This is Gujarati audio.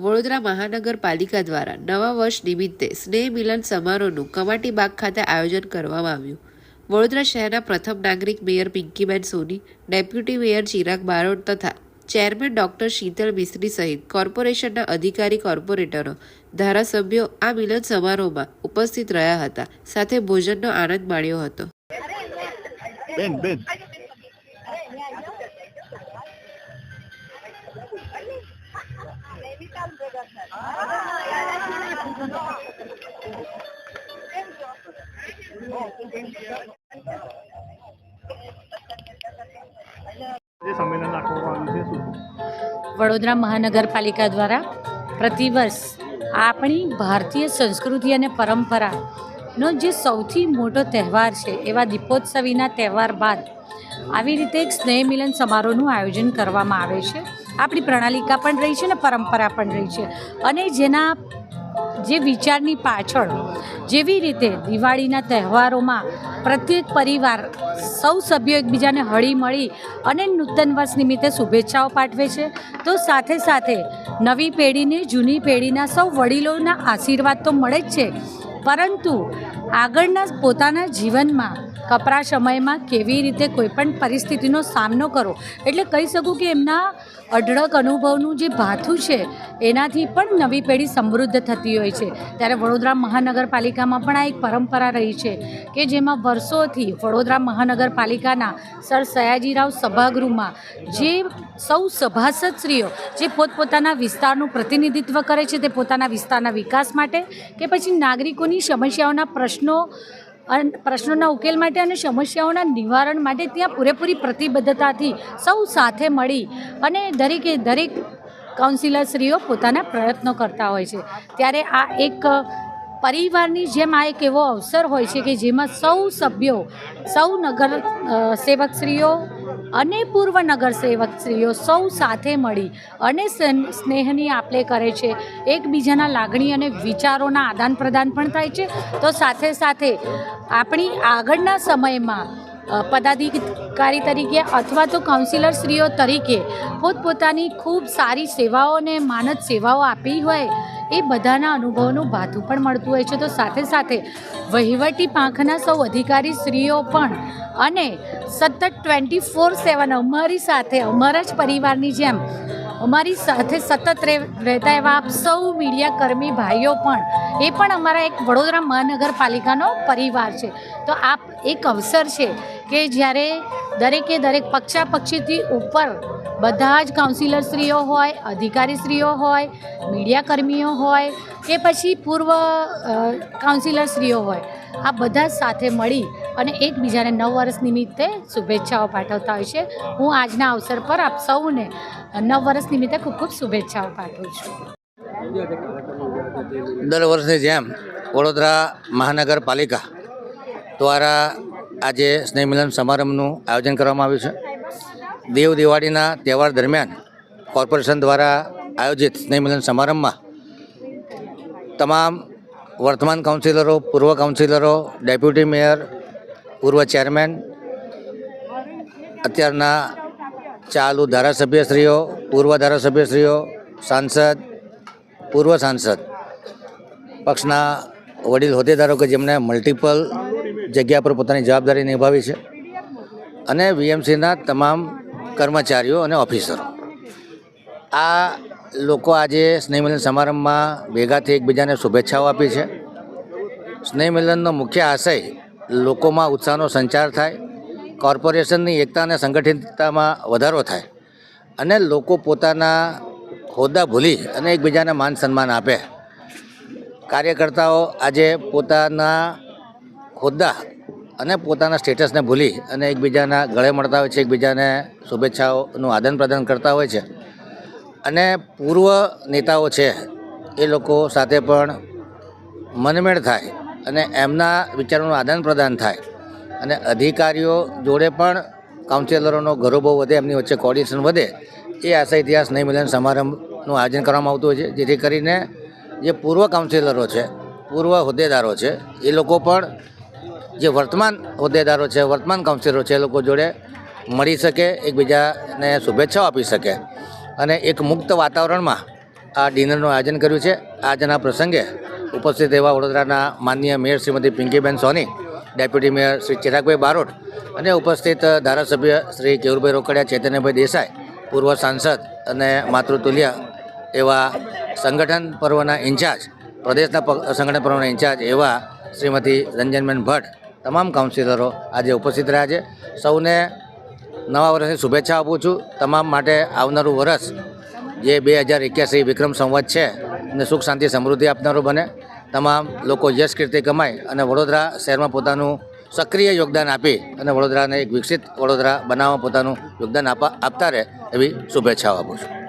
વડોદરા મહાનગરપાલિકા દ્વારા નવા વર્ષ નિમિત્તે સ્નેહ મિલન સમારોહનું કમાટી બાગ ખાતે આયોજન કરવામાં આવ્યું. વડોદરા શહેરના પ્રથમ નાગરિક mayor Pinkiben Soni, deputy mayor Chirag Barot તથા ચેરમેન ડોક્ટર શીતલ મિસ્ત્રી સહિત કોર્પોરેશનના અધિકારી કોર્પોરેટરો, ધારાસભ્યો આ મિલન સમારોહમાં ઉપસ્થિત રહ્યા હતા. સાથે ભોજનનો આનંદ માણ્યો હતો. બેન બેન. વડોદરા મહાનગરપાલિકા દ્વારા પ્રતિવર્ષ આપણી ભારતીય સંસ્કૃતિ અને પરંપરાનો જે સૌથી મોટો તહેવાર છે, એવા દીપોત્સવીના તહેવાર બાદ આવી રીતે એક સ્નેહ મિલન સમારોહનું આયોજન કરવામાં આવે છે. આપણી પ્રણાલિકા પણ રહી છે ને પરંપરા પણ રહી છે. અને જેના જે વિચારની પાછળ જેવી રીતે દિવાળીના તહેવારોમાં પ્રત્યેક પરિવાર સૌ સભ્યો એકબીજાને હળી મળી અને નૂતન વર્ષ નિમિત્તે શુભેચ્છાઓ પાઠવે છે, તો સાથે સાથે નવી પેઢીને જૂની પેઢીના સૌ વડીલોના આશીર્વાદ તો મળે જ છે. પરંતુ આગળના પોતાના જીવનમાં કપરા સમયમાં કેવી રીતે કોઈપણ પરિસ્થિતિનો સામનો કરો? એટલે કહી શકું કે એમના અઢળક અનુભવનું જે ભાથું છે, એનાથી પણ નવી પેઢી સમૃદ્ધ થતી હોય છે. ત્યારે વડોદરા મહાનગરપાલિકામાં પણ આ એક પરંપરા રહી છે કે જેમાં વર્ષોથી વડોદરા મહાનગરપાલિકાના સર સયાજીરાવ સભાગૃહમાં જે સૌ સભાસદશ્રીઓ જે પોતપોતાના વિસ્તારનું પ્રતિનિધિત્વ કરે છે તે પોતાના વિસ્તારના વિકાસ માટે કે પછી નાગરિકોની સમસ્યાઓના પ્રશ્નો પ્રશ્નોના ઉકેલ માટે અને સમસ્યાઓના નિવારણ માટે ત્યાં પૂરેપૂરી પ્રતિબદ્ધતાથી સૌ સાથે મળી અને દરેકે દરેક કાઉન્સિલરશ્રીઓ પોતાના પ્રયત્નો કરતા હોય છે. ત્યારે આ એક પરિવારની જેમ આ એક એવો અવસર હોય છે કે જેમાં સૌ સભ્યો, સૌ નગર સેવકશ્રીઓ અને પૂર્વ નગર સેવકશ્રીઓ સૌ સાથે મળી અને સ્નેહની આપલે કરે છે. એકબીજાના લાગણી અને વિચારોના આદાન પ્રદાન પણ થાય છે. તો સાથે સાથે આપણી આગળના સમયમાં પદાધિકારી તરીકે અથવા તો કાઉન્સિલરશ્રીઓ તરીકે પોતપોતાની ખૂબ સારી સેવાઓ અને માનદ સેવાઓ આપી હોય એ બધાના અનુભવનું ભાથું પણ મળતું હોય છે. તો સાથે સાથે વહીવટી પાંખના સૌ અધિકારી શ્રીઓ પણ અને સતત ટ્વેન્ટી ફોર સેવન અમારી સાથે, અમારા જ પરિવારની જેમ, અમારી સાથે સતત રહે- રહેતા એવા આપ સૌ મીડિયા કર્મી ભાઈઓ પણ, એ પણ અમારા એક વડોદરા મહાનગરપાલિકાનો પરિવાર છે. તો આપ એક અવસર છે કે જ્યારે દરેકે દરેક પક્ષાપક્ષીથી ઉપર બધા જ કાઉન્સિલરશ્રીઓ હોય, અધિકારીશ્રીઓ હોય, મીડિયાકર્મીઓ હોય કે પછી પૂર્વ કાઉન્સિલરશ્રીઓ હોય, આ બધા સાથે મળી અને એકબીજાને નવ વર્ષ નિમિત્તે શુભેચ્છાઓ પાઠવતા હોય છે. હું આજના અવસર પર આપ સૌને નવ વર્ષ નિમિત્તે ખૂબ ખૂબ શુભેચ્છાઓ પાઠવું છું. દર વર્ષની જેમ વડોદરા મહાનગરપાલિકા દ્વારા આજે સ્નેહ મિલન સમારંભનું આયોજન કરવામાં આવ્યું છે. દેવ દિવાળીના તહેવાર દરમિયાન કોર્પોરેશન દ્વારા આયોજિત સ્નેહ મિલન સમારંભમાં તમામ વર્તમાન કાઉન્સિલરો, પૂર્વ કાઉન્સિલરો, ડેપ્યુટી મેયર, પૂર્વ ચેરમેન, અત્યારના ચાલુ ધારાસભ્યશ્રીઓ, પૂર્વ ધારાસભ્યશ્રીઓ, સાંસદ, પૂર્વ સાંસદ, પક્ષના વડીલ હોદ્દેદારો કે જેમને મલ્ટિપલ જગ્યા પર પોતાની જવાબદારી નિભાવી છે અને વીએમસીના તમામ કર્મચારીઓ અને ઓફિસરો. આ લોકો આજે સ્નેહ મિલન સમારંભમાં ભેગાથી એકબીજાને શુભેચ્છાઓ આપી છે. સ્નેહમિલનનો મુખ્ય આશય લોકોમાં ઉત્સાહનો સંચાર થાય, કોર્પોરેશનની એકતા અને સંગઠિતતામાં વધારો થાય અને લોકો પોતાના હોદ્દા ભૂલી અને એકબીજાને માન સન્માન આપે. કાર્યકર્તાઓ આજે પોતાના હોદ્દા અને પોતાના સ્ટેટસને ભૂલી અને એકબીજાના ગળે મળતા હોય છે, એકબીજાને શુભેચ્છાઓનું આદાન પ્રદાન કરતા હોય છે. અને પૂર્વ નેતાઓ છે, એ લોકો સાથે પણ મનમેળ થાય અને એમના વિચારોનું આદાન પ્રદાન થાય. અને અધિકારીઓ જોડે પણ કાઉન્સિલરોનો ગૌરવ વધે, એમની વચ્ચે કોર્ડિનેશન વધે, એ આશા, ઇતિહાસ નહીં મિલન સમારંભનું આયોજન કરવામાં આવતું હોય છે. જેથી કરીને જે પૂર્વ કાઉન્સિલરો છે, પૂર્વ હોદ્દેદારો છે, એ લોકો પણ જે વર્તમાન હોદ્દેદારો છે, વર્તમાન કાઉન્સિલરો છે, એ લોકો જોડે મળી શકે, એકબીજાને શુભેચ્છાઓ આપી શકે. અને એક મુક્ત વાતાવરણમાં આ ડિનરનું આયોજન કર્યું છે. આજના પ્રસંગે ઉપસ્થિત એવા વડોદરાના માનનીય mayor Shrimati Pinkiben Soni, deputy mayor Shri Chiragbhai Barot અને ઉપસ્થિત ધારાસભ્ય શ્રી કેવુરભાઈ રોકડિયા, ચેતન્યભાઈ દેસાઈ, પૂર્વ સાંસદ અને માતૃતુલ્ય એવા સંગઠન પર્વના ઇન્ચાર્જ, પ્રદેશના સંગઠન પર્વના ઇન્ચાર્જ એવા શ્રીમતી રંજનબેન ભટ્ટ તમામ કાઉન્સિલરો આજે ઉપસ્થિત રહ્યા છે. સૌને નવા વર્ષની શુભેચ્છા આપું છું. તમામ માટે આવનારું વર્ષ જે બે હજાર એક્યાસી વિક્રમ સંવત છે અને સુખ, શાંતિ, સમૃદ્ધિ આપનારું બને. તમામ લોકો યશ કીર્તિ કમાય અને વડોદરા શહેરમાં પોતાનું સક્રિય યોગદાન આપી અને વડોદરાને એક વિકસિત વડોદરા બનાવવા પોતાનું યોગદાન આપા, આપતા રહે એવી શુભેચ્છાઓ આપું છું.